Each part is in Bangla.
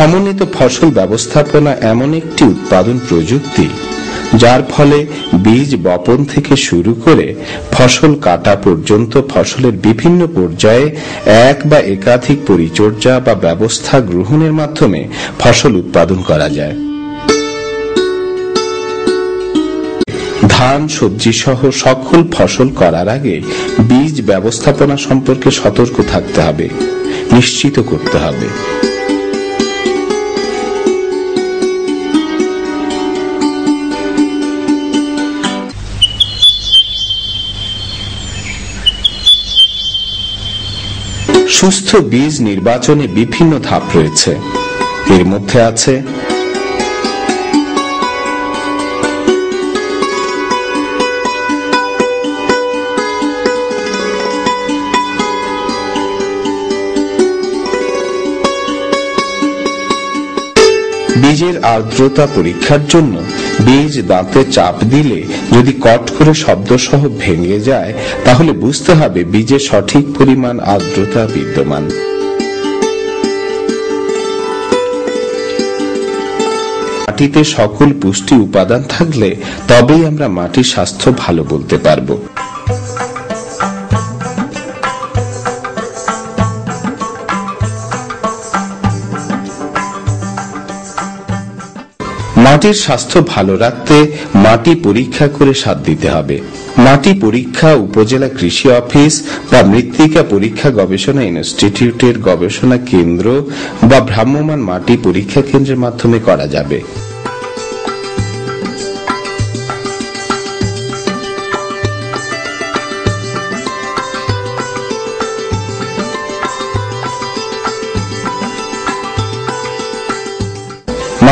সমন্বিত ফসল ব্যবস্থাপনা এমন একটি উৎপাদন প্রযুক্তি, যার ফলে বীজ বপন থেকে শুরু করে ফসল কাটা পর্যন্ত ফসলের বিভিন্ন পর্যায়ে এক বা একাধিক পরিচর্যা বা ব্যবস্থা গ্রহণের মাধ্যমে ফসল উৎপাদন করা যায়। ধান, সবজি সহ সকল ফসল করার আগে বীজ ব্যবস্থাপনা সম্পর্কে সতর্ক থাকতে হবে, নিশ্চিত করতে হবে। সুস্থ বীজ নির্বাচনে বিভিন্ন ধাপ রয়েছে। এর মধ্যে আছে বীজের আর্দ্রতা পরীক্ষার জন্য বীজ দাঁতে চাপ দিলে যদি কট করে শব্দসহ ভেঙে যায়, তাহলে বুঝতে হবে বীজে সঠিক পরিমাণ আর্দ্রতা বিদ্যমান। মাটিতে সকল পুষ্টি উপাদান থাকলে তবেই আমরা মাটির স্বাস্থ্য ভালো বলতে পারব। মাটির স্বাস্থ্য ভালো রাখতে মাটি পরীক্ষা করে সার দিতে হবে। মাটি পরীক্ষা উপজেলা কৃষি অফিস বা মৃত্তিকা পরীক্ষা গবেষণা ইনস্টিটিউটের গবেষণা কেন্দ্র বা ভ্রাম্যমান মাটি পরীক্ষা কেন্দ্রের মাধ্যমে করা যাবে।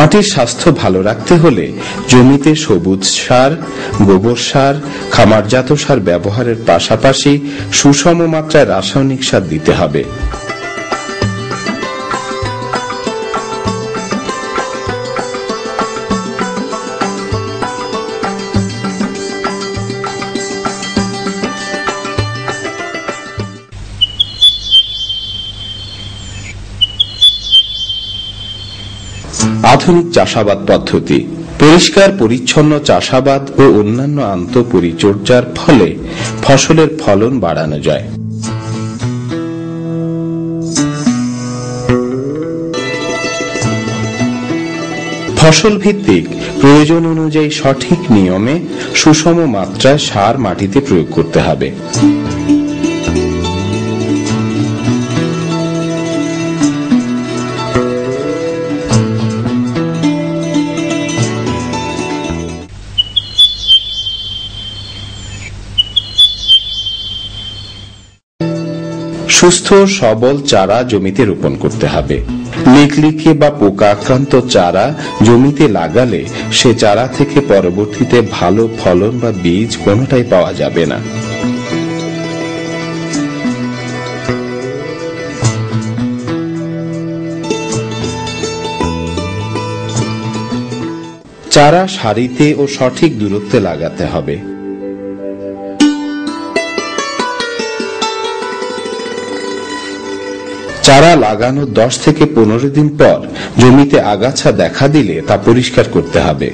মাটির স্বাস্থ্য ভালো রাখতে হলে জমিতে সবুজ সার, গোবর সার, খামারজাত সার ব্যবহারের পাশাপাশি সুষম মাত্রায় রাসায়নিক সার দিতে হবে। আধুনিক চাষাবাদ পদ্ধতি, পরিষ্কার, পরিচ্ছন্ন চাষাবাদ ও অন্যান্য আন্ত পরিচর্যার ফলে ফসলের ফলন বাড়ানো যায়। ফসল ভিত্তিক প্রয়োজন অনুযায়ী সঠিক নিয়মে সুষম মাত্রায় সার মাটিতে প্রয়োগ করতে হবে। সুস্থ, সবল চারা জমিতে রোপণ করতে হবে। লিকলিকে বা পোকা আক্রান্ত চারা জমিতে লাগালে সে চারা থেকে পরবর্তীতে ভালো ফলন বা বীজ কোনোটাই পাওয়া যাবে না। চারা সারিতে ও সঠিক দূরত্বে লাগাতে হবে। চারা লাগানোর দশ থেকে পনেরো দিন পর জমিতে আগাছা দেখা দিলে তা পরিষ্কার করতে হবে।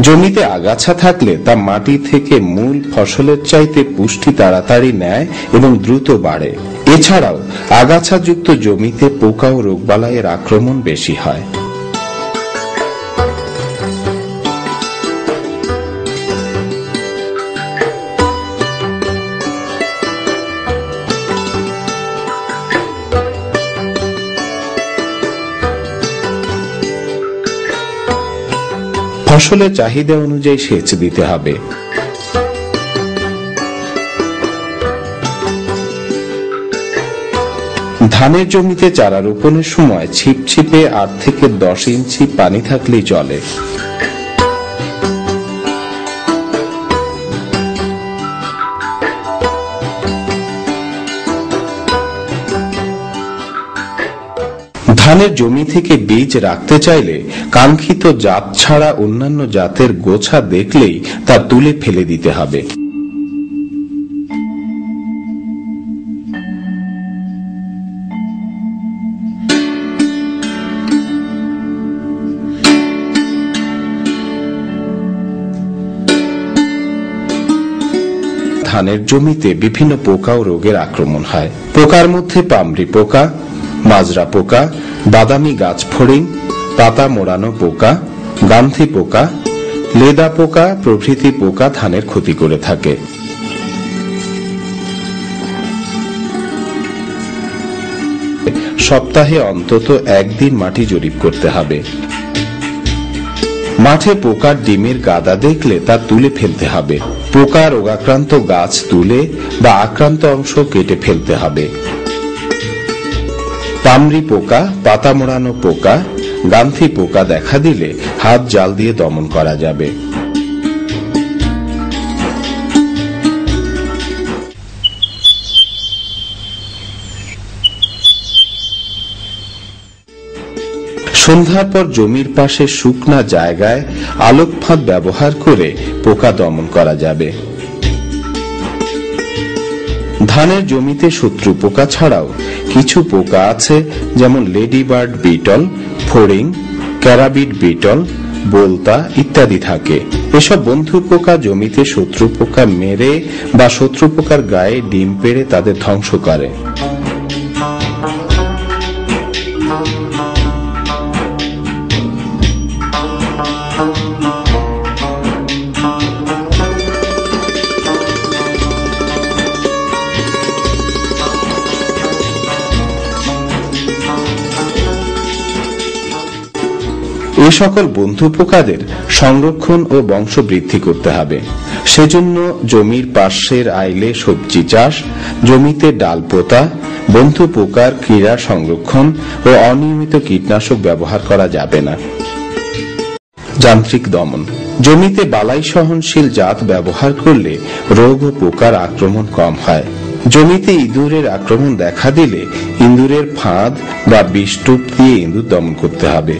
জমিতে আগাছা থাকলে তা মাটি থেকে মূল ফসলের চাইতে পুষ্টি তাড়াতাড়ি নেয় এবং দ্রুত বাড়ে। এছাড়াও আগাছাযুক্ত জমিতে পোকা ও রোগবালাইয়ের আক্রমণ বেশি হয়। ফসলের চাহিদা অনুযায়ী সেচ দিতে হবে। ধানের জমিতে চারা রোপণের সময় ছিপ ছিপে আট থেকে দশ ইঞ্চি পানি থাকলেই চলে। ধানের জমি থেকে বীজ রাখতে চাইলে কাঙ্ক্ষিত জাত ছাড়া অন্যান্য জাতের গোছা দেখলেই তা তুলে ফেলে দিতে হবে। ধানের জমিতে বিভিন্ন পোকা ও রোগের আক্রমণ হয়। পোকার মধ্যে পামরি পোকা মাজরা পোকা, বাদামি গাছ ফড়িং, পাতা মোড়ানো পোকা গান্ধী পোকা, লেদা পোকা, প্রভৃতি পোকা ধানের ক্ষতি করে থাকে। সপ্তাহে অন্তত একদিন মাটি জরিপ করতে হবে। মাঠে পোকার ডিমের গাদা দেখলে তা তুলে ফেলতে হবে। পোকা রোগাক্রান্ত গাছ তুলে বা আক্রান্ত অংশ কেটে ফেলতে হবে। পামরি পোকা, পাতা মোড়ানো পোকা গান্থি পোকা দেখা দিলে হাত জাল দিয়ে দমন করা যাবে। সন্ধ্যার পর জমির পাশে শুকনা জায়গায় আলোক ফাঁদ ব্যবহার করে পোকা দমন করা যাবে। ধানের জমিতে শত্রু পোকা ছাড়াও কিছু পোকা আছে, যেমন লেডিবার্ড বিটল, ফোরিং, ক্যারাবিট বিটল, বোলতা ইত্যাদি থাকে। এসব বন্ধু পোকা জমিতে শত্রু পোকা মেরে বা শত্রু পোকার গায়ে ডিম পেড়ে তাদের ধ্বংস করে। এ সকল বন্ধু পোকাদের সংরক্ষণ ও বংশ বৃদ্ধি করতে হবে। সেজন্য জমির পাশের আইলে সবজি চাষ, জমিতে ডাল পোতা, বন্ধু পোকার ক্রীড়া সংরক্ষণ ও অনিয়মিত কীটনাশক ব্যবহার করা যাবে না। যান্ত্রিক দমন। জমিতে বালাই সহনশীল জাত ব্যবহার করলে রোগ ও পোকার আক্রমণ কম হয়। জমিতে ইঁদুরের আক্রমণ দেখা দিলে ইঁদুরের ফাঁদ বা বিষ্টুপ দিয়ে ইঁদুর দমন করতে হবে।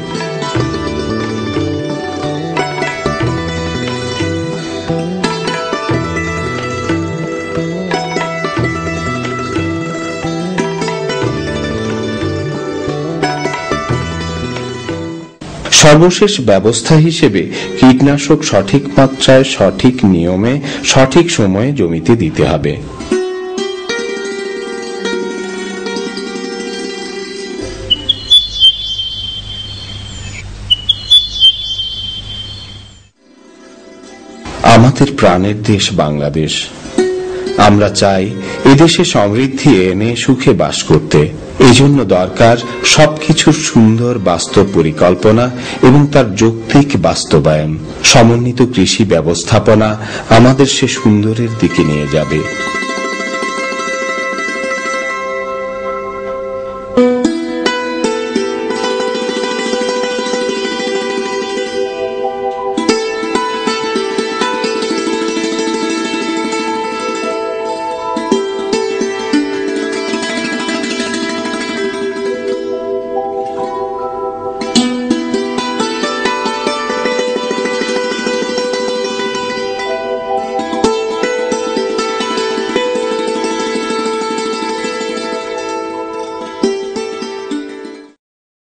সর্বশেষ ব্যবস্থা হিসেবে কীটনাশক সঠিক মাত্রায় সঠিক নিয়মে সঠিক সময়ে জমিতে দিতে হবে। আমাদের প্রাণের দেশ বাংলাদেশ। আমরা চাই এদেশে সমৃদ্ধি এনে সুখে বাস করতে। এজন্য দরকার সবকিছুর সুন্দর বাস্তব পরিকল্পনা এবং তার যৌক্তিক বাস্তবায়ন। সমন্বিত কৃষি ব্যবস্থাপনা আমাদের সে সুন্দরের দিকে নিয়ে যাবে।